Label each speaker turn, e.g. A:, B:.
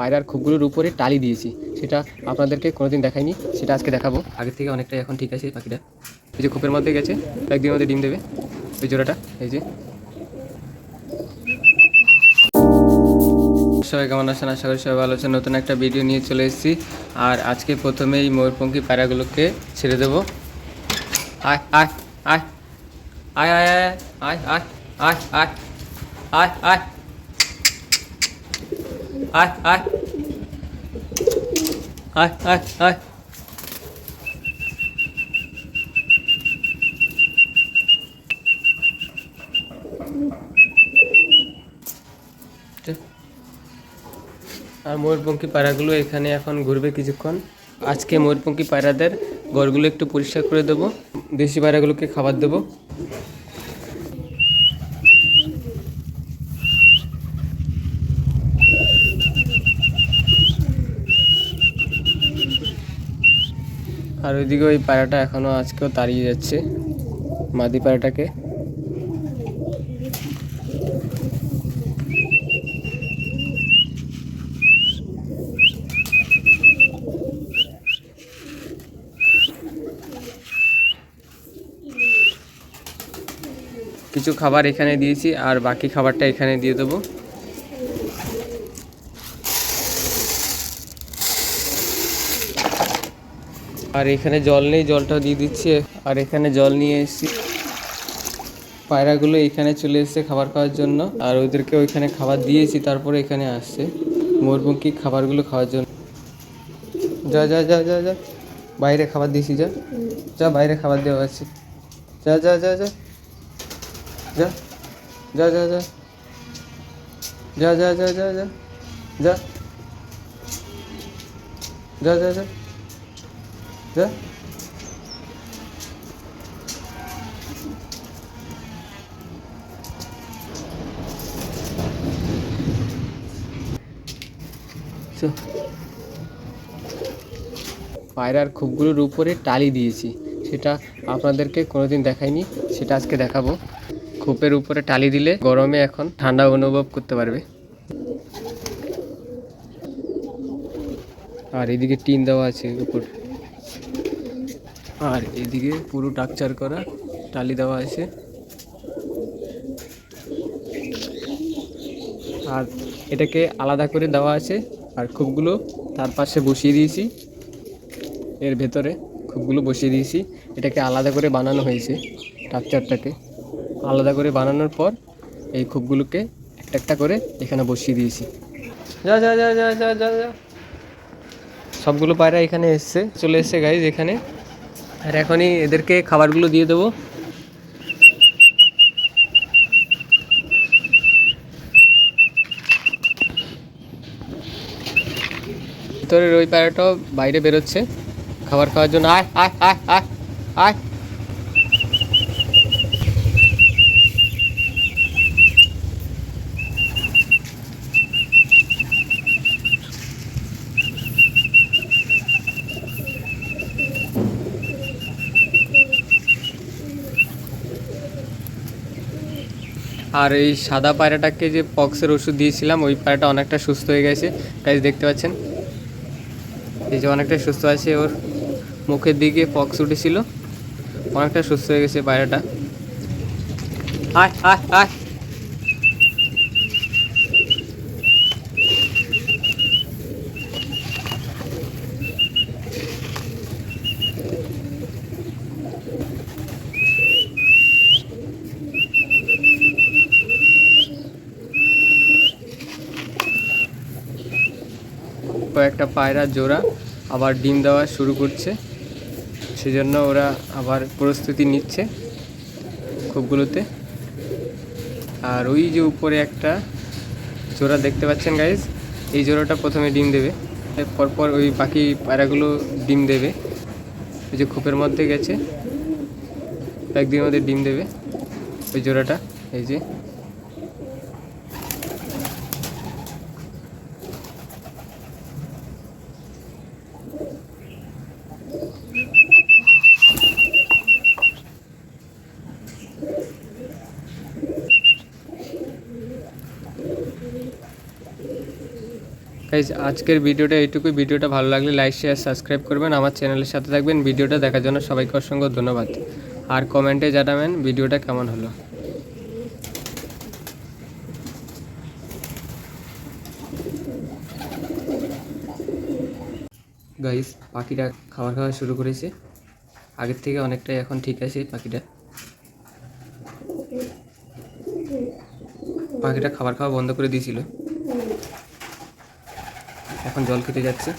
A: পায়রার খুবগুলোর উপরে টালি দিয়েছি। সেটা আপনাদেরকে কোনোদিন দেখাইনি, সেটা আজকে দেখাবো। আগের থেকে অনেকটাই এখন ঠিক আছে পাখিটা। এই যে খোপের মধ্যে গেছে, একদিনের মধ্যে ডিম দেবে। ওই জোড়াটা, এই যে। সবাই কেমন আছেন? আশা করি সবাই ভালো আছেন। নতুন একটা ভিডিও নিয়ে চলে এসেছি। আর আজকে প্রথমেই ময়ূরপঙ্খী পায়রাগুলোকে ছেড়ে দেবো। আয় আয় আয়। আয় আয় আয় আয় আয় আয় আয় আয় আয়। আয় আয় আর ময়ূরপঙ্খী পায়রাগুলো এখানে এখন ঘুরবে কিছুক্ষণ। আজকে ময়ূরপঙ্খী পায়রাদের ঘরগুলো একটু পরিষ্কার করে দেবো। দেশি পায়রাগুলোকে খাবার দেবো। আর ওইদিকে ওই পায়রাটা এখনও আজকেও তাড়িয়ে যাচ্ছে, মাদি পায়রাটাকে কিছু খাবার এখানে দিয়েছি, আর বাকি খাবারটা এখানে দিয়ে দেবো। আর এখানে জল নেই জলটা দিয়ে দিচ্ছে আর এখানে জল নিয়ে এসেছি পায়রাগুলো এখানে চলে এসেছে খাবার খাওয়ার জন্য আর ওদেরকে ওইখানে খাবার দিয়েছি তারপরে এখানে আসছে ময়ূরপঙ্খী খাবারগুলো খাওয়ার জন্য যা যা যা যা যা বাইরে খাবার দিয়েছি যা যা বাইরে খাবার দেওয়া আছে যা যা যা যা যা যা যা যা যা যা যা যা যা যা যা যা যা। পায়রার খুবগুলোর উপরে টালি দিয়েছি। সেটা আপনাদেরকে কোনোদিন দেখাইনি, সেটা আজকে দেখাবো। খোপের উপরে টালি দিলে গরমে এখন ঠান্ডা অনুভব করতে পারবে। আর এদিকে টিন দেওয়া আছে উপর। আর এদিকে পুরো টাকচার করা, টালি দেওয়া আছে আর এটাকে আলাদা করে দেওয়া আছে, আর খুবগুলো তার পাশে বসিয়ে দিয়েছি। এর ভেতরে খুবগুলো বসিয়ে দিয়েছি। এটাকে আলাদা করে বানানো হয়েছে টাকচারটাকে আলাদা করে বানানোর পর এই খুবগুলোকে একটা একটা করে এখানে বসিয়ে দিয়েছি। যা যা যা যা যা যা যা। সবগুলো পায়রা এখানে এসছে, চলে এসছে গাইজ এখানে। আর এখনই এদেরকে খাবারগুলো দিয়ে দেবো। ভিতরের ওই পায়রাটাও বাইরে বেরোচ্ছে খাবার খাওয়ার জন্য। আয় আয় আয় আয় আয়। আর এই সাদা পায়রাটাকে যে পক্সের ওষুধ দিয়েছিলাম, ওই পায়রাটা অনেকটা সুস্থ হয়ে গেছে। গাইজ দেখতে পাচ্ছেন? এই যে অনেকটা সুস্থ আছে ওর মুখের দিকে পক্স উঠেছিল। অনেকটা সুস্থ হয়ে গেছে পায়রাটা। আয় আয় আয়। কয়েকটা পায়রা জোড়া আবার ডিম দেওয়া শুরু করছে। সেজন্য ওরা আবার প্রস্তুতি নিচ্ছে খুবগুলোতে আর ওই যে উপরে একটা জোড়া দেখতে পাচ্ছেন গাইজ এই জোড়াটা প্রথমে ডিম দেবে। পরপর ওই বাকি পায়রাগুলো ডিম দেবে। ওই যে খোপের মধ্যে গেছে। একদিনের মধ্যে ডিম দেবে ওই জোড়াটা। এই যে গাইজ আজকের ভিডিওটা এইটুকুই। ভিডিওটা ভালো লাগলে লাইক শেয়ার সাবস্ক্রাইব করবেন। আমার চ্যানেলের সাথে থাকবেন। ভিডিওটা দেখার জন্য সবাইকে অসংখ্য ধন্যবাদ। আর কমেন্টে জানাবেন ভিডিওটা কেমন হলো। গাইস পাখিটা খাবার খাওয়া শুরু করেছে। আগের থেকে অনেকটাই এখন ঠিক আছে পাখিটা। পাখিটা খাবার খাওয়া বন্ধ করে দিয়েছিল। এখন জল খেতে যাচ্ছে।